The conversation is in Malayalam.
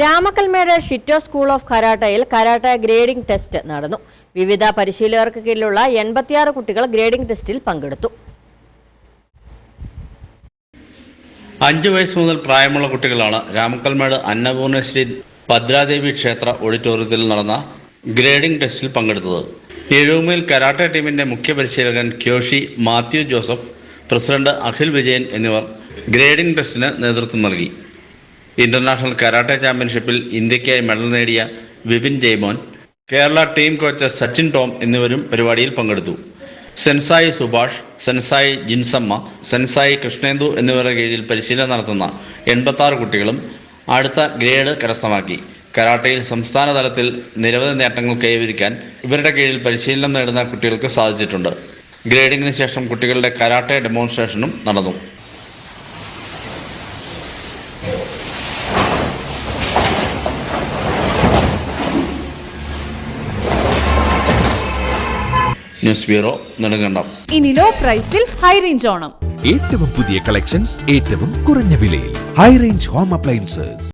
രാമക്കൽമേട് ഷിറ്റോ സ്കൂൾ ഓഫ് കരാട്ടയിൽ കരാട്ട ഗ്രേഡിംഗ് ടെസ്റ്റ് നടന്നു. വിവിധ പരിശീലകർക്ക് കീഴിലുള്ള എൺപത്തിയാറ് കുട്ടികൾ ഗ്രേഡിംഗ് ടെസ്റ്റിൽ പങ്കെടുത്തു. അഞ്ചു വയസ്സ് മുതൽ പ്രായമുള്ള കുട്ടികളാണ് രാമക്കൽമേട് അന്നപൂർണശ്രീ ഭദ്രാദേവി ക്ഷേത്ര ഓഡിറ്റോറിയത്തിൽ നടന്ന ഗ്രേഡിംഗ് ടെസ്റ്റിൽ പങ്കെടുത്തത്. എഴുമയിൽ കരാട്ട ടീമിന്റെ മുഖ്യ പരിശീലകൻ ക്യോഷി മാത്യു ജോസഫ് പ്രസിഡന്റ് അഖിൽ വിജയൻ എന്നിവർ ഗ്രേഡിംഗ് ടെസ്റ്റിന് നേതൃത്വം നൽകി. ഇന്റർനാഷണൽ കരാട്ടെ ചാമ്പ്യൻഷിപ്പിൽ ഇന്ത്യക്കായി മെഡൽ നേടിയ Vipin Jaimon Kerala team coach Sachin Tom എന്നിവരും പരിപാടിയിൽ പങ്കെടുത്തു. Sensei Subhash sensei Jinsamma sensei Krishnendu എന്നിവരുടെ കീഴിൽ പരിശീലനം നടത്തുന്ന എൺപത്താറ് കുട്ടികളും അടുത്ത ഗ്രേഡ് കരസ്ഥമാക്കി. കരാട്ടയിൽ സംസ്ഥാന തലത്തിൽ നിരവധി നേട്ടങ്ങൾ കൈവരിക്കാൻ ഇവരുടെ കീഴിൽ പരിശീലനം നേടുന്ന കുട്ടികൾക്ക് സാധിച്ചിട്ടുണ്ട്. ഗ്രേഡിംഗിന് ശേഷം കുട്ടികളുടെ കരാട്ടെ ഡെമോൺസ്ട്രേഷനും നടന്നു. News bureau Nedumkandam. ഇനി ലോ പ്രൈസിൽ ഹൈ റേഞ്ച് ഓണം. ഏറ്റവും പുതിയ കളക്ഷൻസ് ഏറ്റവും കുറഞ്ഞ വിലയിൽ. High range home appliances